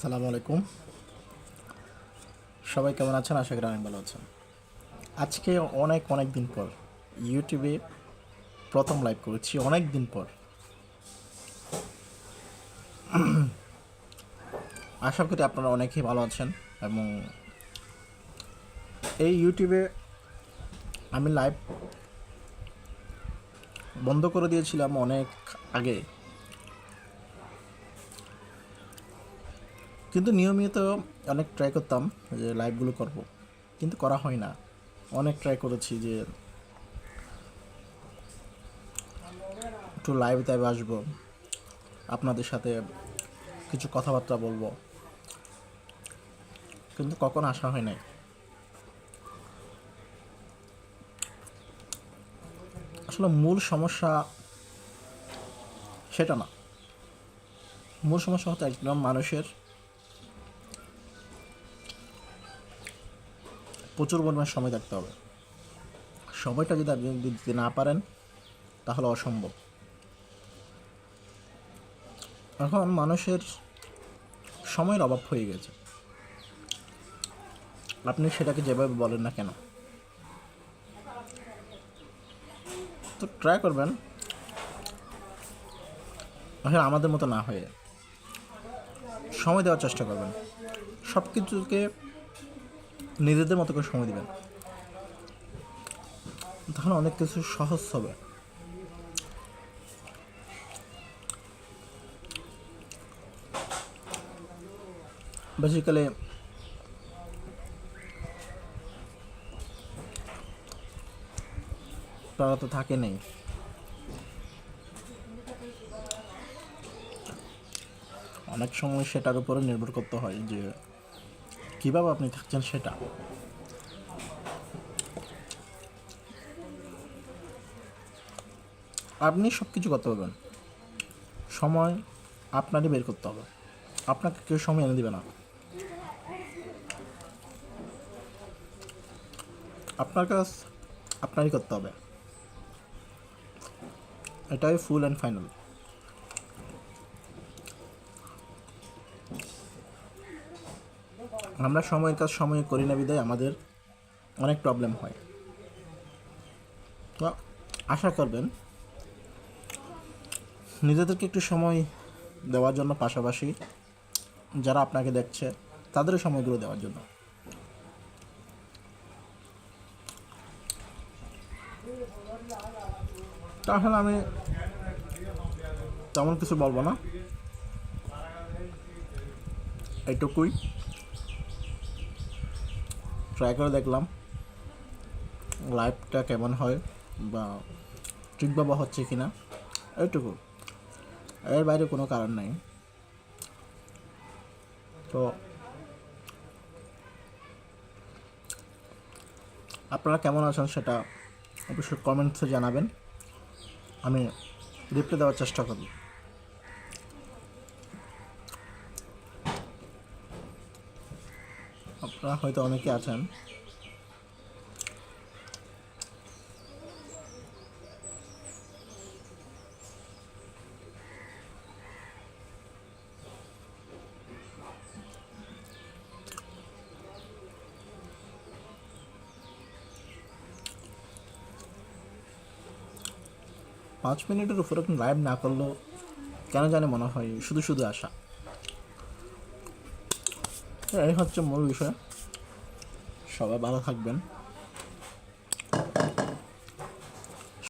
সালামু আলাইকুম। সবাই কেমন আছেন? আশা করি অনেক ভালো আছেন। আজকে অনেক অনেক দিন পর ইউটিউবে প্রথম লাইভ করেছি, অনেক দিন পর। আশা করি আপনারা অনেকেই ভালো আছেন এবং এই ইউটিউবে আমি লাইভ বন্ধ করে দিয়েছিলাম অনেক আগে। কিন্তু নিয়মিত অনেক ট্রাই করতাম যে লাইভগুলো করব, কিন্তু করা হয় না। অনেক ট্রাই করেছি যে একটু লাইভ টাইভে আসব, আপনাদের সাথে কিছু কথাবার্তা বলব। কিন্তু কখন আসা হয় নাই? আসলে মূল সমস্যা সেটা না। মূল সমস্যা হতো একদম মানুষের প্রচুর পরিমাণ সময় থাকতে হবে। সময়টা যদি আপনি দিতে না পারেন, তাহলে অসম্ভব। এখন মানুষের সময়ের অভাব হয়ে গেছে। আপনি সেটাকে যেভাবে বলেন না কেন? তো ট্রাই করবেন। আসলে আমাদের মতো না হয়ে সময় দেওয়ার চেষ্টা করবেন। সব কিছুকে নিজেদের মতো করে সময় দিবেন। তখন অনেক কিছু সহজ হবে। বেসিক্যালি তারা তো থাকে নেই। অনেক সময় সেটার উপরে নির্ভর করতে হয় যে কীভাবে আপনি থাকছেন সেটা? আপনি সব কিছু করতে পারবেন। সময় আপনারই বের করতে হবে। আপনাকে কেউ সময় এনে দিবে না। আপনার কাজ আপনারই করতে হবে। এটাই ফুল অ্যান্ড ফাইনাল আমরা সময়ের কাজ সময়ে করি না বিদায়, আমাদের অনেক প্রবলেম হয়। তো আশা করবেন নিজেদেরকে একটু সময় দেওয়ার জন্য, পাশাপাশি যারা আপনাকে দেখছে, তাদেরও সময়গুলো দেওয়ার জন্য। তাহলে আমি তেমন কিছু বলব না। এইটুকুই। ট্রাই করে দেখলাম। লাইফটা কেমন হয় বা ঠিকভাবে হচ্ছে কি না এইটুকু। এর বাইরে কোনো কারণ নাই। তো আপনারা কেমন আছেন সেটা অবশ্যই কমেন্টসে জানাবেন। আমি রিপ্লাই দেওয়ার চেষ্টা করব। আপনারা হয়তো অনেকে আছেন। পাঁচ মিনিটের উপরে আপনি লাইভ না করলেও কেন জানি মনে হয় শুধু শুধু আসা এই হচ্ছে মূল বিষয়। সবাই ভালো থাকবেন।